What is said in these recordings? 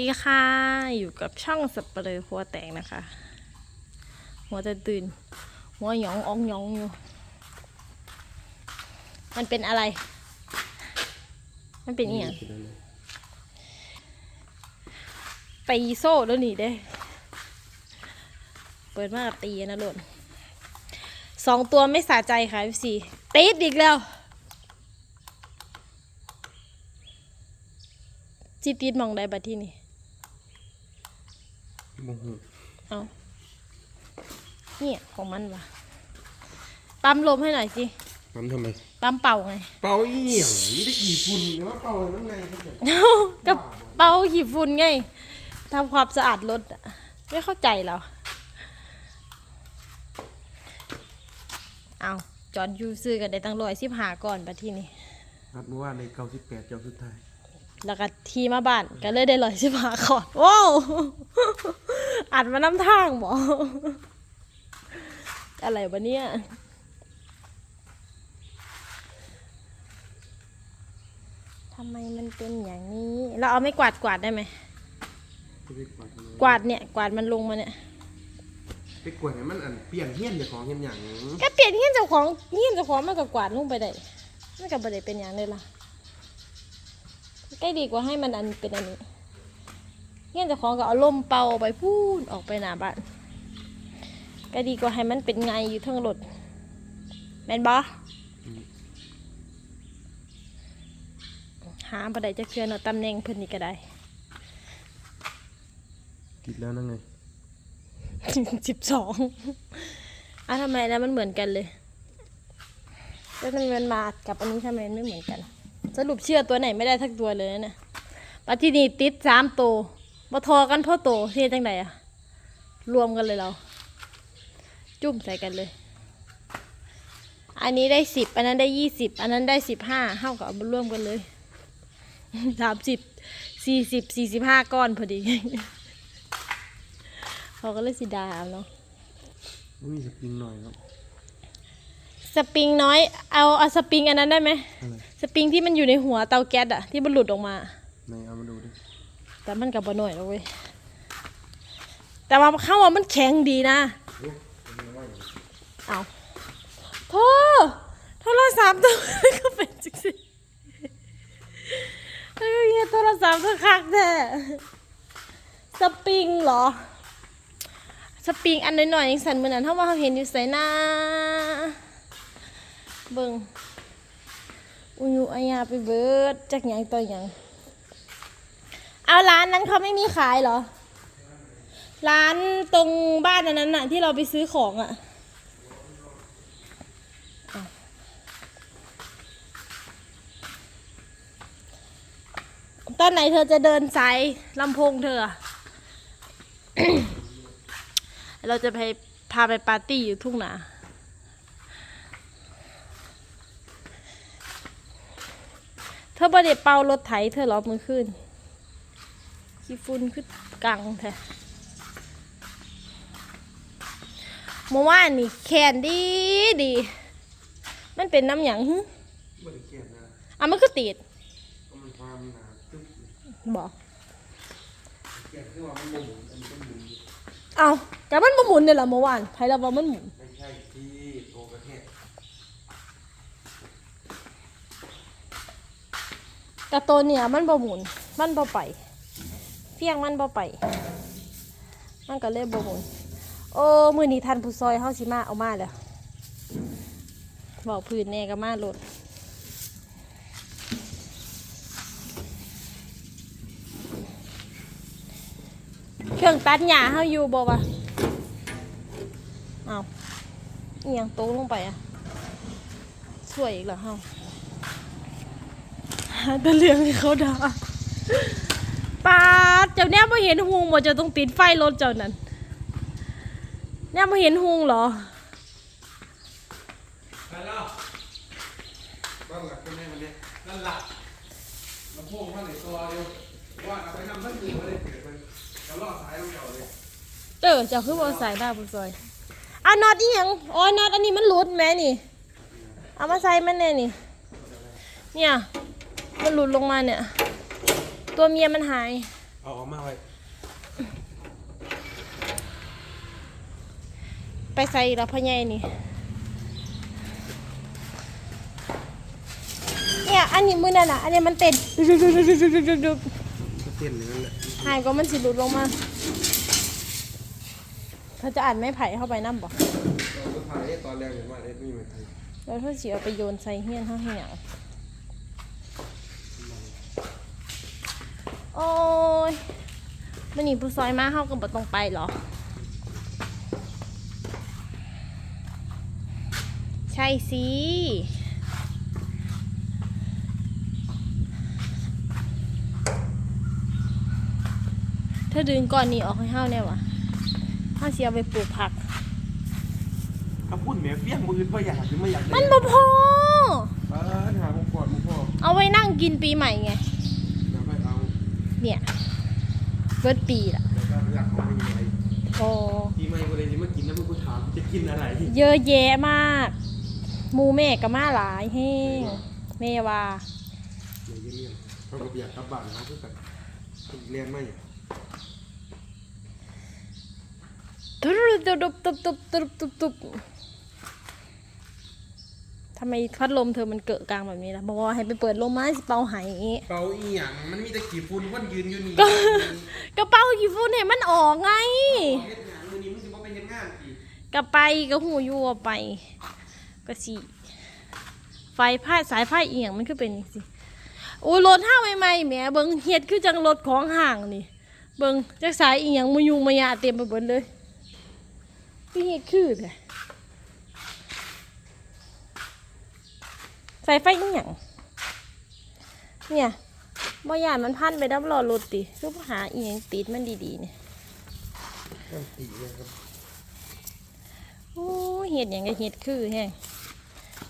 ดีค่ะ อยู่กับช่องสับเปลือหัวแตกนะคะ หัวจะตื่น หัวหยองอองหยองอยู่ มันเป็นอะไร มันเป็นอีหยังตีโซ่แล้วหนีเด้ เปิดมากบตีนะหล่นสองตัวไม่สะใจค่ะพี่สี่ติดอีกแล้วจีติดมองได้บัดที่นี่ บ่ฮู้เอาเนี่ยของมันวะปั๊มลมให้หน่อยสิทำทำไมปั๊มเป่าไง เป่าอีหยังนี่ได้กี่ฝุ่นเนี่ยว่าเป่าน้ำไงครับเนี่ยก็เป่าขีดฝุ่นไงทำความสะอาดรถอะไม่เข้าใจเหรอเอาจอนยูซื้อกันได้ตั้งร้อยสิบหาก่อนบัดที่นี่นัดเมื่อวานในเก้าสิบแปดเจ้าสุดท้าย แล้วก็ทีมาบ้านก็เลยได้ร้อยสิบหาก่อนว้าวอัดมาน้ำทางบออะไรวะเนี่ยทำไมมันเป็นอย่างนี้ เราเอาไม่กวาดกวาดได้ไหมไปกวาดทำไมกวาดเนี่ยกวาดมันลงมาเนี่ยไปกวาดให้มันอันเปลี่ยนเฮี้ยนเจ้าของเฮี้ยนหยังก็เปลี่ยนเฮี้ยนเจ้าของเฮี้ยนเจ้าของมันก็กวาดลงไปได้มันก็บ่ได้เป็นอย่างเลยล่ะ ใกล้ดีกว่าให้มันอันเป็นอันนี้เฮี้ยนเจ้าของก็เอาลมเป่าไปพูนออกไปหน้าบ้านก็ดีกว่าให้มันเป็นไงอยู่เทั้งรถแม่นบ่หาบ่ได้จะเคลื่อนเอาตำแหน่งเพิ่นนี่ก็ได้ติดแล้วนั่นไงสิบสองอะทำไมแล้วมันเหมือนกันเลยแล้วมันมันมากับอันนี้ทำไมมันไม่เหมือนกัน สรุปเชื่อตัวไหนไม่ได้ทักตัวเลยนะเนี่ยปัจจุบันติดสามตัวมาทอกันพ่อโตเทียจังไดอะรวมกันเลยเรา จุ่มใส่กันเลย อันนี้ได้สิบอันนั้นได้ยี่สิบอันนั้นได้สิบห้าเท่ากับเอามารวมกันเลยสามสิบสี่สิบสี่สิบห้าก้อนพอดีเขาก็เลยสิดาเอาเนาะม่มีสปริงหน่อยครับ สปริงน้อยเอาเอาสปริงอันนั้นได้ไหมอะไรสปริงที่มันอยู่ในหัวเตาแก๊สอะที่มันหลุดออกมา ไหนเอามาดูดิแต่มันกับบ่หน่อยแล้วเว้ยแต่ว่าเข้าว่ามันแข็งดีนะเอาโธ่โทรศัพท์ตัวก็เป็นจิกสิเฮ้ยเหี้ยโทรศัพท์ตัวคักแท้สปริงเหรอ สปริงอันน้อยๆยังสั่นเหมือนนั้นเท่าว่าเขาเห็นอยู่ใส่หน้า เบิ่งอุยุอายาไปเบิดจักหยังต่อหยังเอาร้านนั้นเขาไม่มีขายเหรอ ร้านตรงบ้านอันนั้นน่ะ ที่เราไปซื้อของอะ่ะตอนไหนเธอจะเดินสายลำโพงเธอ เราจะไปพาไปปาร์ตี้อยู่ทุ่งนา ธอบ่ได้เป่ารถไถเธอเหรอมือขึ้นขี้ฝุ่นขึ้นกังแท้เมื่อวานนี่แคนดีดี มันเป็นน้ำหยังหึบริเกียนนะอะมันก็ติดก็มันความหนาตึ๊บบอกเกียนคือว่ามันหมุนอันนี้ก็หมุนเอาแต่มันบ่หมุนเนี่ยเหรอเมื่อวานไผเราว่ามันหมุน ไม่ใช่ที่โตกระแทก แต่ตัวเนี่ยมันบ่หมุน มันบ่ไป เพียงมันบ่ไป มันก็เลยบ่หมุน โอ้มือนี้ทันผู้ซอยเฮาสิมาเอามาแล้วบอกพื้นแน่ก็มาโลดเครื่องตัดหญ้าเฮาอยู่บ่วะเอาเอียงโตลงไปอะ สวยอีกเหรอเฮา ตะเรื่องให้เขาด่าป้าเจ้าเนี่ยไมาเห็นหุงบ่เจะต้องติดไฟรถเจ้านั่นเนี่ยไมาเห็นหุงเหรอเป็นไงวันนี้นั่นหลักลำโพงมันในตัวเดียวว่าเอาไปทำทั้งคืนมาเลยเกิดมันจะล่อสายบ้าบ่ใส่หน้าผู้ซอยเอาน็อตอีหยังอ๋อน็อตอันนี้มันหลุดแม่นี่ เอามาใส่มันแน่นี่ เนี่ย มันหลุดลงมาเนี่ย ตัวเมียมันหาย เอาออกมาไว้ว้ไปใส่แล้วพ่อใหญ่นี่ เนี่ยอันนี้มือนั่นน่ะ อันนี้มันเต้นดุกดุกดุกดุกดุกดุกดุกก็เต้นอย่างนั้นแหละหายก็มันสิหลุดลงมาถ้าจะอ่านไม้ไผ่เข้าไปน้ำบ่ตอนสุดท้ายตอนแรกเห็นว่าเอ็ดนี่มันไทยแล้วถ้าสิเอาไปโยนใส่เฮียนเฮาเหี่ยง โอ้ยมันนี่ผู้ซอยมาเฮาก็บ่ต้องไปเหรอ ใช่สิถ้าดึงก่อนนี้ออกให้เฮาเนี่ยวะเฮาสิเอาไปปลูกผักเอาพูดแหม่เฟี้ยงมืออื่นพ่ออยากหรือไม่อยากมันบ่พอเออหาผมก่อนมึงพ่อเอาไว้นั่งกินปีใหม่ไง เดี๋ยวไปเอา เนี่ยเบิดปีละเดี๋ยวก็อยากเอาไปยังไงพอทีไม่กูเลยที่มากินแล้วมึงกูถามจะกินอะไรเยอะแยะมากหมูแม่ก็มาหลายแห้งแม่ว่าเดี๋ยวเยี่ยมๆเขาก็อยากกลับบ้านนะเพื่อกันเรียนไม่ตุบตุบตุบตุบตุบตุบตุบ ทำไมพัดลมเธอมันเกิดกลางแบบนี้ล่ะบอกว่าให้ไปเปิดลมไม้สิเป่าไหายเป่าอีหยังมันมีแต่กี่ฝุ่นคนยืนอยู่นี่กระเป๋ากี่ฟุ้นให้มันออกไงเฮ็ดหยังมื้อนี้มึงสิบ่ไปเฮ็ดงานอีกกระไปก็หูอยั่วาไป ก็สิไฟพาดสายไฟเอียงมันคือเป็นจังสิโอ้ยรถห้าใหม่ๆแหมเบิ่งเฮ็ดคือจังรถของห่างนี่ เบิ่งจักสายเอียงมายุงมายาเต็มไปหมดเลยพี่เฮ็ดคือแท้ สายไฟอีหยังเนี่ยบ่ยานมันพันไปดับรอรถติคือบ่หาอีหยังติดมันดีๆเนี่ยต้องตีเลยครับโอ้ยเห็ดอย่างก็เห็ดคือแฮง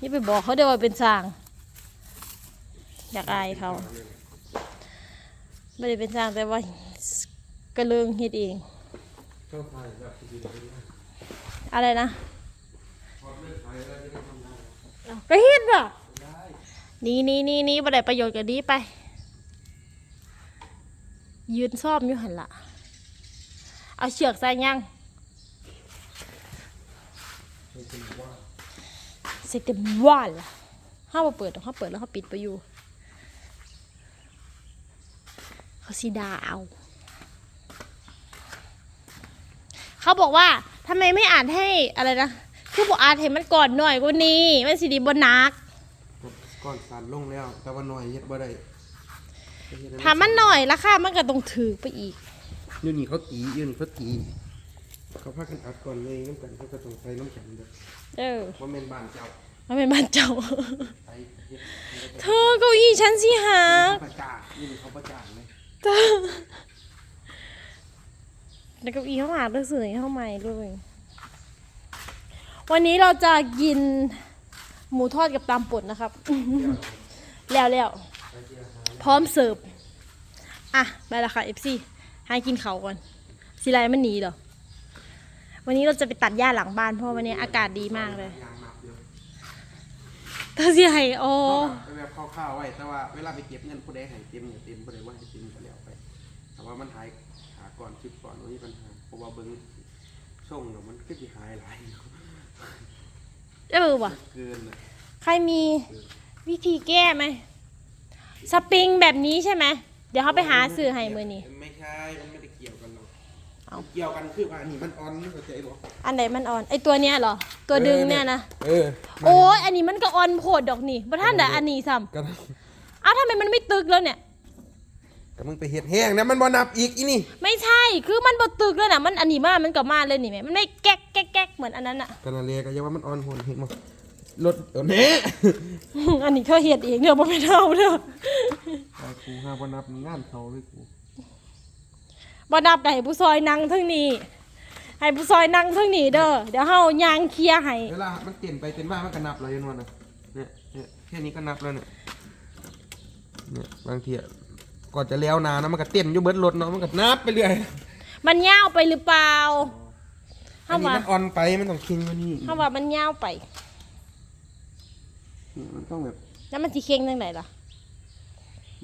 นี่ไปบอกเขาเดี๋ยวว่าเป็นสร้าง อยากอายเขาไม่ได้เป็นสร้างแต่ว่ากระเลิงเห็ดเองเข้าทายแบบดีๆเลยนะอะไรนะพอเลิกขายแล้วจะได้ทำงานอ้าวก็เห็ดว่ะได้ นี่นี่นี่นี่บ่ได้ประโยชน์กับนี้ไป ยืนซ่อมอยู่หันละเอาเชือกใส่ยังไม่เป็นว่าใส่เต็มว่านละห้ามาเปิดหรอกเขาเปิดแล้วเขาปิดไปอยู่ เขาสีดาเอา เขาบอกว่าทำไมไม่อ่านให้อะไรนะคือบอกอ่านให้มันก่อนหน่อยกว่านี้มันสีดีบนนัก ก่อนสารลงแล้ว แต่ว่าหน่อยเฮ็ดบ่ได้ถามมันหน่อยราคามันก็ต้องถือไปอีกอยู่นี่เขาตีอยู่นี่เขาตีเขาพากันอัดก่อนเลยน้ำกันเขาก็ต้องใส่น้ำแข็งเด้อเออว่าแม่นบ้านเจ้ามันเป็นบ้านเจ้าใส่เฮ็ดเธอเก้าอี้ฉันสิหาประจานนี่เขาประจานเลยเธอแล้วเก้าอี้เข้ามาด้วยสื่อเข้ามาด้วยวันนี้เราจะกิน หมูทอดกับตำป่นนะครับ แล้วแล้วพร้อมเสิร์ฟ อะไปละค่ะ FC ให้กินเขาก่อนสิไรมันหนีเหรอ วันนี้เราจะไปตัดหญ้าหลังบ้านเพราะวันนี้อากาศดีมากเลยยางนับเดียวเธอสิให้โอไปแบบคร่าวๆไว้ แต่ว่าเวลาไปเก็บเงินผู้ใดให้เต็มอย่าเต็มผู้ใดว่าให้เต็มก็แล้วไปแต่ว่ามันหายหาก่อนคลิปก่อนว่ามีปัญหาเพราะว่าเบิ้งส่งเดี๋ยวมันก็จะหายหลาย อยู่เออว่ะเกินเลยใครมีวิธีแก้ไหมสปริงแบบนี้ใช่ไหมเดี๋ยวเขาไปหาซื้อให้มือนี้ ไม่ใช่ มันไม่ได้เกี่ยวกันหรอกเอาเกี่ยวกันคือว่าอันนี้มันออนนี่เข้าใจบ่อันไหนมันอ่อนไอตัวเนี้ยเหรอ ตัวดึงเนี่ยนะเออโอ้ยอันนี้มันก็อ่อนโผดดอกนี่บ่ท่านแต่อันนี้ซ้ก็ำอ้าวทำไมมันไม่ตึกแล้วเนี่ย ก็มึงไปเฮ็ดแห้งนะมันบ่นับอีกอีนี่ ไม่ใช่ คือมันบ่ตึกแล้วนะมันอันนี้มามันก็มาเลยนี่แม่มันไม่แก๊กแก๊กแก๊กเหมือนอันนั้นอะก็นั่นเลยก็ยังว่ามันออนโหนเห็นบ่รถเดี๋ยวนี้อันนี้เขาเฮ็ดเองเด้อบ่เป็นเฮาเด้อไอ้กูห้าบ่นับงานเขาเลยกูบ่นับก็ให้ผู้ซอยนั่งเทั้งนี้ให้ผู้ซอยนั่งเทั้งนี้เด้อเดี๋ยวเฮายางเคลียร์ให้เวลามันเต้นไปเต้นมามันก็นับเลยยันวันน่ะเนี่ยเนี่ยแค่นี้ก็นับแล้วเนี่ยเนี่ยบางทีอะ ก่อนจะเลี้ยวนานะมันก็เต้นอยู่เบิดรถเนาะมันก็นับไปเรื่อยมันยาวไปหรือเปล่าอันเฮานี้ว่ามันออนไปมันต้องคิงกว่านี้เฮาว่ามันยาวไปมันต้องแบบแล้วมันสิเค็งจังไดล่ะ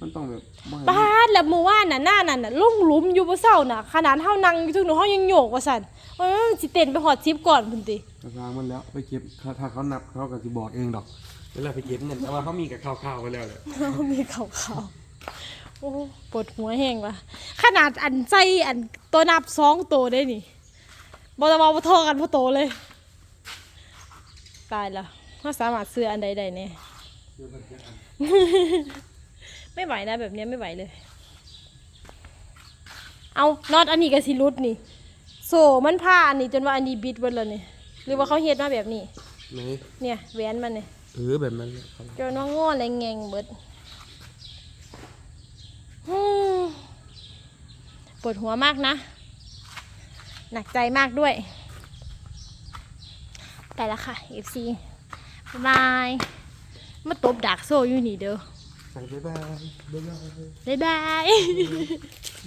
มันมันต้องแบบบ่ให้บ้านแล้วเมื่อวานน่ะหน้านั่นน่ะลงหลุมอยู่บ่เศร้าน่ะ ขนาดเฮานั่งอยู่ถึงหนูเฮายังโยกว่าซั่นเอ้ยสิเต้นไปฮอด10ก่อนพุ่นติ กระซางมันแล้วไปเก็บถ้าถ้าเขานับเขาก็สิบอกเองดอกเวลาไปเก็บเงินแต่ว่าเขามีกับข่าวๆไปแล้วแหละ มีขาวๆโอ้ปวดหัวแห้งว่ะ ขนาดอันใจอันตัวนับสองตัวได้นี่บ่จะว่าบ่เทอกันบ่โตเลย ตายแล้วถ้าสามารถซื้ออันใดได้เนี่ยไม่ไหวนะแบบเนี้ยไม่ไหวเลย เอาน็อตอันนี้ก็สิรุดนี่ โซ่มันผ้าอันนี้จนว่าอันนี้บิดเบิดแล้วนี่หรือว่าเขาเฮ็ดมาแบบนี้ ไหนเนี่ยแหวนมันเนี่ยเออแบบนั้นแหละครับ จนว่าง้อแรงแงงเบิดฮึ่ม ปวดหัวมากนะ หนักใจมากด้วย ไปแล้วค่ะ FC บ๊ายบาย มาตบดักโซ่อยู่นี่เด้อใส่บ๊ายบาย บ๊ายบาย บ๊ายบาย